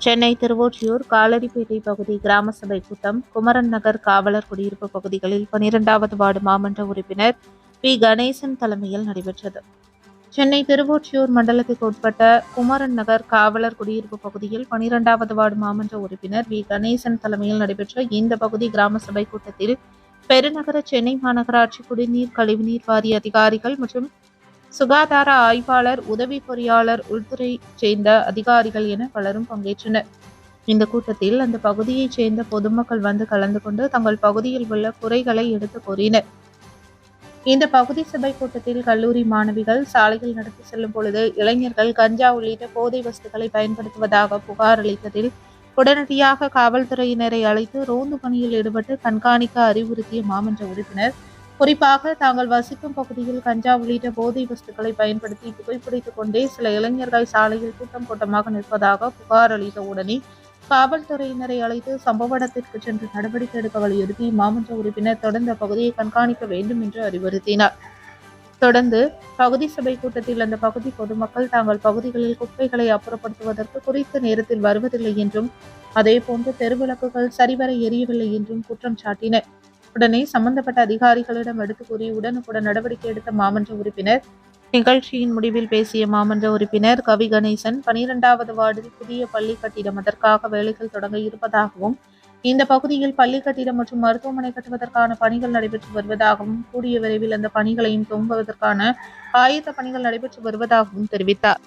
சென்னை திருவொற்றியூர் காலடிப்பேட்டை பகுதி கிராம சபை கூட்டம் குமரன் நகர் காவலர் குடியிருப்பு பகுதிகளில் பனிரெண்டாவது வார்டு மாமன்ற உறுப்பினர் பி. கணேசன் தலைமையில் நடைபெற்றது. சென்னை திருவொற்றியூர் மண்டலத்திற்கு உட்பட்ட குமரன் நகர் காவலர் குடியிருப்பு பகுதியில் பனிரெண்டாவது வார்டு மாமன்ற உறுப்பினர் வி கணேசன் தலைமையில் நடைபெற்ற இந்த பகுதி கிராம சபை கூட்டத்தில் பெருநகர சென்னை மாநகராட்சி குடிநீர் கழிவுநீர் வாரிய அதிகாரிகள் மற்றும் சுகாதார ஆய்வாளர் உதவி பொறியாளர் உள்துறை சேர்ந்த அதிகாரிகள் என பலரும் பங்கேற்றனர். இந்த கூட்டத்தில் அந்த பகுதியைச் சேர்ந்த பொதுமக்கள் வந்து கலந்து கொண்டு தங்கள் பகுதியில் உள்ள குறைகளை எடுத்து கூறினர். இந்த பகுதி சபை கூட்டத்தில் கல்லூரி மாணவிகள் சாலையில் நடத்தி செல்லும் பொழுது இளைஞர்கள் கஞ்சா உள்ளிட்ட போதை வஸ்துக்களை பயன்படுத்துவதாக புகார் அளித்ததில் உடனடியாக காவல்துறையினரை அழைத்து ரோந்து பணியில் ஈடுபட்டு கண்காணிக்க அறிவுறுத்திய மாமன்ற உறுப்பினர் குறிப்பாக தாங்கள் வசிக்கும் பகுதியில் கஞ்சா உள்ளிட்ட போதை வஸ்துக்களை பயன்படுத்தி புகைப்பிடித்துக் கொண்டே சில இளைஞர்கள் சாலையில் கூட்டம் கூட்டமாக நிற்பதாக புகார் அளித்த உடனே காவல்துறையினரை அழைத்து சம்பவ இடத்திற்கு சென்று நடவடிக்கை எடுக்க வலியுறுத்தி மாமன்ற உறுப்பினர் தொடர்ந்து பகுதியை கண்காணிக்க வேண்டும் என்று அறிவுறுத்தினார். தொடர்ந்து பகுதி சபை கூட்டத்தில் அந்த பகுதி பொதுமக்கள் தாங்கள் பகுதிகளில் குப்பைகளை அப்புறப்படுத்துவதற்கு குறித்த நேரத்தில் வருவதில்லை என்றும் அதேபோன்று தெருவிளக்குகள் சரிவர எரியவில்லை என்றும் குற்றம் சாட்டினர். உடனே சம்பந்தப்பட்ட அதிகாரிகளிடம் எடுத்து கூறி உடனுக்குடன் நடவடிக்கை எடுத்த மாமன்ற உறுப்பினர் நிகழ்ச்சியின் முடிவில் பேசிய மாமன்ற உறுப்பினர் கவி கணேசன் பனிரெண்டாவது வார்டில் புதிய பள்ளி கட்டிடம் அதற்காக வேலைகள் தொடங்க இருப்பதாகவும் இந்த பகுதியில் பள்ளி கட்டிடம் மற்றும் மருத்துவமனை கட்டுவதற்கான பணிகள் நடைபெற்று வருவதாகவும் கூடிய விரைவில் அந்த பணிகளையும் துவங்குவதற்கான ஆயத்த பணிகள் நடைபெற்று வருவதாகவும் தெரிவித்தார்.